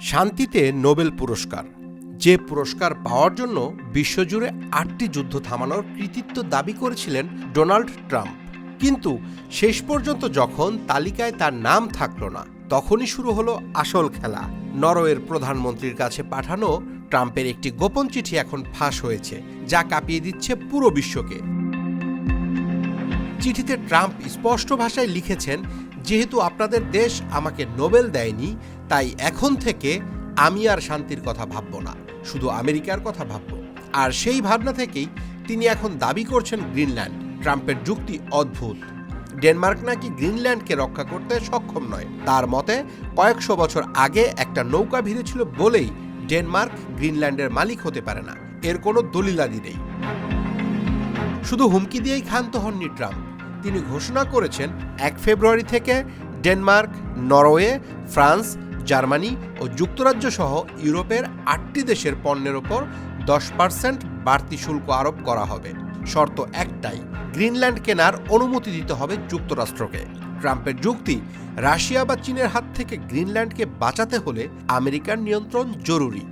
শান্তিতে নোবেল পুরস্কার। যে পুরস্কার পাওয়ার জন্য বিশ্বজুড়ে আটটি যুদ্ধ থামানোর কৃতিত্ব দাবি করেছিলেন ডোনাল্ড ট্রাম্প। কিন্তু শেষ পর্যন্ত যখন তালিকায় তার নাম থাকল না, তখনই শুরু হলো আসল খেলা। নরওয়ের প্রধানমন্ত্রীর কাছে পাঠানো ট্রাম্পের একটি গোপন চিঠি এখন ফাঁস হয়েছে, যা কাঁপিয়ে দিচ্ছে পুরো বিশ্বকে। চিঠিতে ট্রাম্প স্পষ্ট ভাষায় লিখেছেন, যেহেতু আপনাদের দেশ আমাকে নোবেল দেয়নি তাই এখন থেকে আমি আর শান্তির কথা ভাবব না, শুধু আমেরিকার কথা ভাবব। আর সেই ভাবনা থেকেই তিনি এখন দাবি করছেন গ্রিনল্যান্ড। ট্রাম্পের যুক্তি অদ্ভুত। ডেনমার্ক নাকি গ্রিনল্যান্ডকে রক্ষা করতে সক্ষম নয়। তার মতে, কয়েকশো বছর আগে একটা নৌকা ভিড়েছিল বলেই ডেনমার্ক গ্রিনল্যান্ডের মালিক হতে পারে না। এর কোনো দলিলাদি নেই। শুধু হুমকি দিয়েই ক্ষান্ত হননি ট্রাম্প। তিনি ঘোষণা করেছেন, এক ফেব্রুয়ারি থেকে ডেনমার্ক, নরওয়ে, ফ্রান্স জার্মানি ও যুক্তরাজ্য সহ ইউরোপের আটটি দেশের পণ্যের ওপর দশ পার্সেন্ট বাড়তি শুল্ক আরোপ করা হবে। শর্ত একটাই, গ্রিনল্যান্ড কেনার অনুমতি দিতে হবে যুক্তরাষ্ট্রকে। ট্রাম্পের যুক্তি, রাশিয়া বা চীনের হাত থেকে গ্রিনল্যান্ডকে বাঁচাতে হলে আমেরিকার নিয়ন্ত্রণ জরুরি।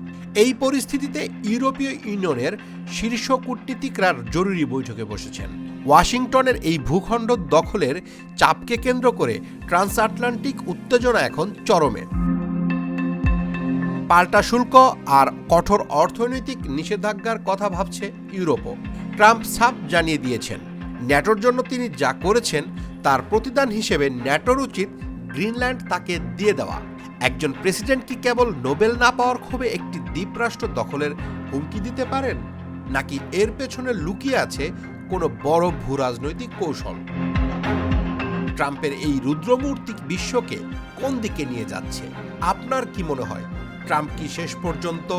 এই পরিস্থিতিতে ইউরোপীয় ইউনিয়নের শীর্ষ কূটনীতিকরা জরুরি বৈঠকে বসেছেন। ওয়াশিংটনের এই ভূখণ্ড দখলের চাপকে কেন্দ্র করে ট্রান্স আটলান্টিক উত্তেজনা এখন চরমে। পাল্টা শুল্ক আর কঠোর অর্থনৈতিক নিষেধাজ্ঞার কথা ভাবছে ইউরোপও। ট্রাম্প সাপ জানিয়ে দিয়েছেন। ন্যাটোর জন্য তিনি যা করেছেন, তার প্রতিদান হিসেবে ন্যাটোর উচিত গ্রিনল্যান্ড তাকে দিয়ে দেওয়া। একজন প্রেসিডেন্ট কি কেবল নোবেল না পাওয়ার ক্ষোভে একটি দ্বীপরাষ্ট্র দখলের হুমকি দিতে পারেন, নাকি এর পেছনে লুকিয়ে আছে কোনো বড় ভূ রাজনৈতিক কৌশল? ট্রাম্পের এই রুদ্রমূর্তি বিশ্বকে কোন দিকে নিয়ে যাচ্ছে? আপনার কি মনে হয়? ট্রাম্প কি শেষ পর্যন্ত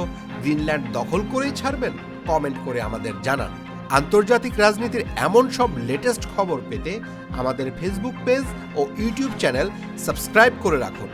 গ্রিনল্যান্ড দখল করেই ছাড়বেন? কমেন্ট করে আমাদের জানান। আন্তর্জাতিক রাজনীতির এমন সব লেটেস্ট খবর পেতে আমাদের ফেসবুক পেজ ও ইউটিউব চ্যানেল সাবস্ক্রাইব করে রাখুন।